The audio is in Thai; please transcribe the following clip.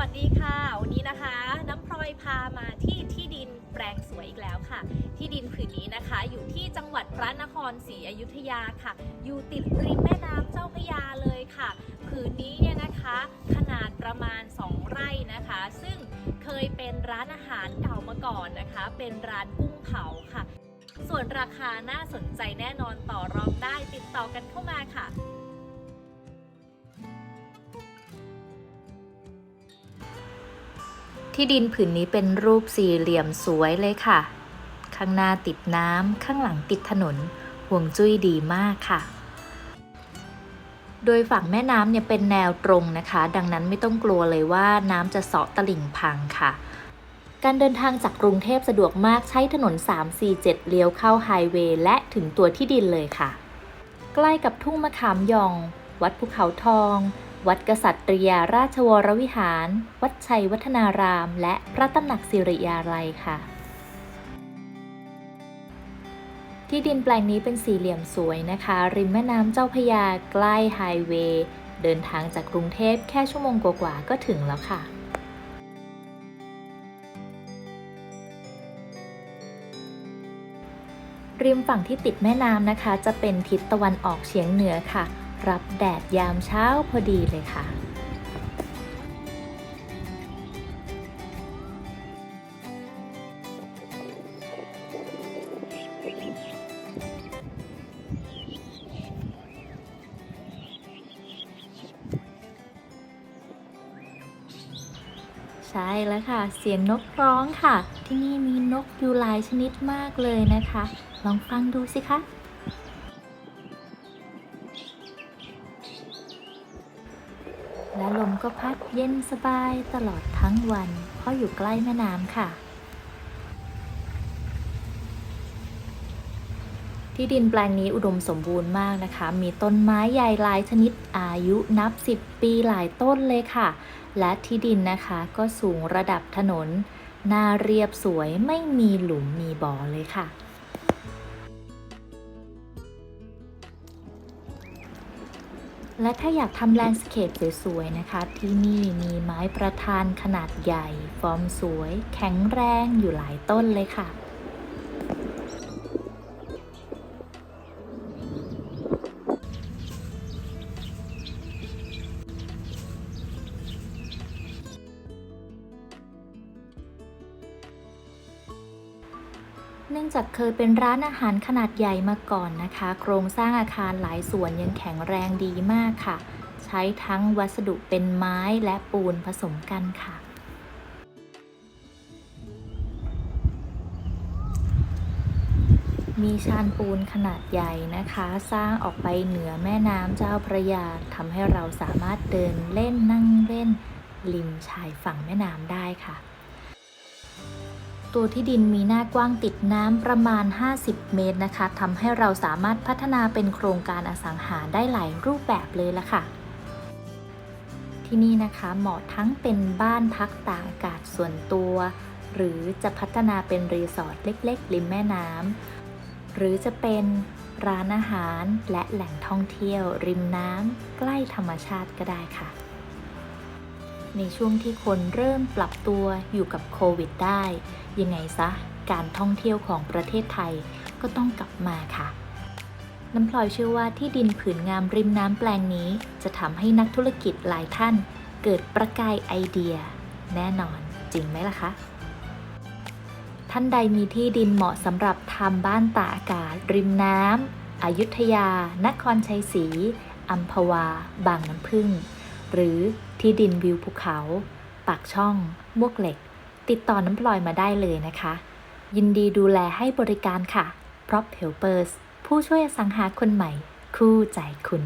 วัสดีค่ะ วันนี้นะคะ น้ำพลอยพามาที่ที่ดินแปลงสวยอีกแล้วค่ะ ที่ดินผืนนี้นะคะ อยู่ที่จังหวัดพระนครศรีอยุธยาค่ะ อยู่ติดริมแม่น้ำเจ้าพระยาเลยค่ะ ผืนนี้เนี่ยนะคะ ขนาดประมาณ 2 ไร่นะคะ ซึ่งเคยเป็นร้านอาหารเก่ามาก่อนนะคะ เป็นร้านกุ้งเผาค่ะ ส่วนราคาน่าสนใจแน่นอนต่อรองได้ติดต่อกันเข้ามาค่ะ ที่ดินผืนนี้เป็นรูปสี่เหลี่ยมสวยเลยค่ะ ข้างหน้าติดน้ำข้างหลังติดถนนห่วงจุ้ยดีมากค่ะ โดยฝั่งแม่น้ำเนี่ยเป็นแนวตรงนะคะ ดังนั้นไม่ต้องกลัวเลยว่าน้ำจะเสาะตลิ่งพังค่ะการเดินทางจากกรุงเทพสะดวกมากใช้ถนน 347 เลี้ยวเข้าไฮเวย์และถึงตัวที่ดินเลยค่ะ ใกล้กับทุ่งมะขามยอง วัดภูเขาทอง วัดกษัตริยาราชวรวิหาร วัดชัยวัฒนาราม และพระตำหนักสิริยาลัยค่ะ ที่ดินแปลงนี้เป็นสี่เหลี่ยมสวยนะคะ ริมแม่น้ำเจ้าพยาใกล้ไฮเวย์เดินทางจากกรุงเทพแค่ชั่วโมงกว่าๆก็ถึงแล้วค่ะริมฝั่งที่ติดแม่น้ำนะคะ จะเป็นทิศตะวันออกเฉียงเหนือค่ะ รับแดดยามเช้าพอดีเลยค่ะ ใช่แล้วค่ะ เสียงนกร้องค่ะ ที่นี่มีนกอยู่หลายชนิดมากเลยนะคะ ลองฟังดูสิคะ และลมก็พัดเย็นสบายตลอดทั้งวัน เพราะอยู่ใกล้แม่น้ำค่ะ ที่ดินแปลงนี้อุดมสมบูรณ์มากนะคะ มีต้นไม้ใหญ่หลายชนิดอายุนับ 10 ปีหลายต้นเลยค่ะ และที่ดินนะคะก็สูงระดับถนนหน้าเรียบสวยไม่มีหลุมมีบ่อเลยค่ะ และถ้าอยากทำแลนด์สเคปสวยๆนะคะ ที่นี่มีไม้ประทานขนาดใหญ่ ฟอร์มสวย แข็งแรงอยู่หลายต้นเลยค่ะ เนื่องจากเคยเป็นร้านอาหารขนาดใหญ่มาก่อนนะคะ โครงสร้างอาคารหลายส่วนยังแข็งแรงดีมากค่ะ ใช้ทั้งวัสดุเป็นไม้และปูนผสมกันค่ะมีชานปูนขนาดใหญ่นะคะ สร้างออกไปเหนือแม่น้ำเจ้าพระยาทำให้เราสามารถเดินเล่นนั่งเล่น ริมชายฝั่งแม่น้ำได้ค่ะ ตัวที่ดินมีหน้ากว้างติดน้ำประมาณ 50 เมตรนะคะทำให้เราสามารถพัฒนาเป็นโครงการอสังหาได้หลายรูปแบบเลยละค่ะ ที่นี่นะคะเหมาะทั้งเป็นบ้านพักตากอากาศส่วนตัว หรือจะพัฒนาเป็นรีสอร์ทเล็กๆ ริมแม่น้ำหรือจะเป็นร้านอาหารและแหล่งท่องเที่ยว ริมน้ำใกล้ธรรมชาติก็ได้ค่ะ ในช่วงที่คนเริ่มปรับตัวอยู่กับโควิดได้ ยังไงซะ การท่องเที่ยวของประเทศไทยก็ต้องกลับมาค่ะ น้ำพลอยเชื่อว่าที่ดินผืนงามริมน้ำแปลงนี้ จะทำให้นักธุรกิจหลายท่าน เกิดประกายไอเดีย แน่นอนจริงไหมล่ะคะ ท่านใดมีที่ดินเหมาะสำหรับทำบ้านตากอากาศ ริมน้ำอยุธยา นครชัยศรีอัมพวา บางน้ำพึ่ง หรือที่ดินวิวภูเขา ปากช่อง มวกเหล็ก ติดต่อน้ำพลอยมาได้เลยนะคะ ยินดีดูแลให้บริการค่ะ Prop Helpers ผู้ช่วยอสังหาคนใหม่ คู่ใจคุณ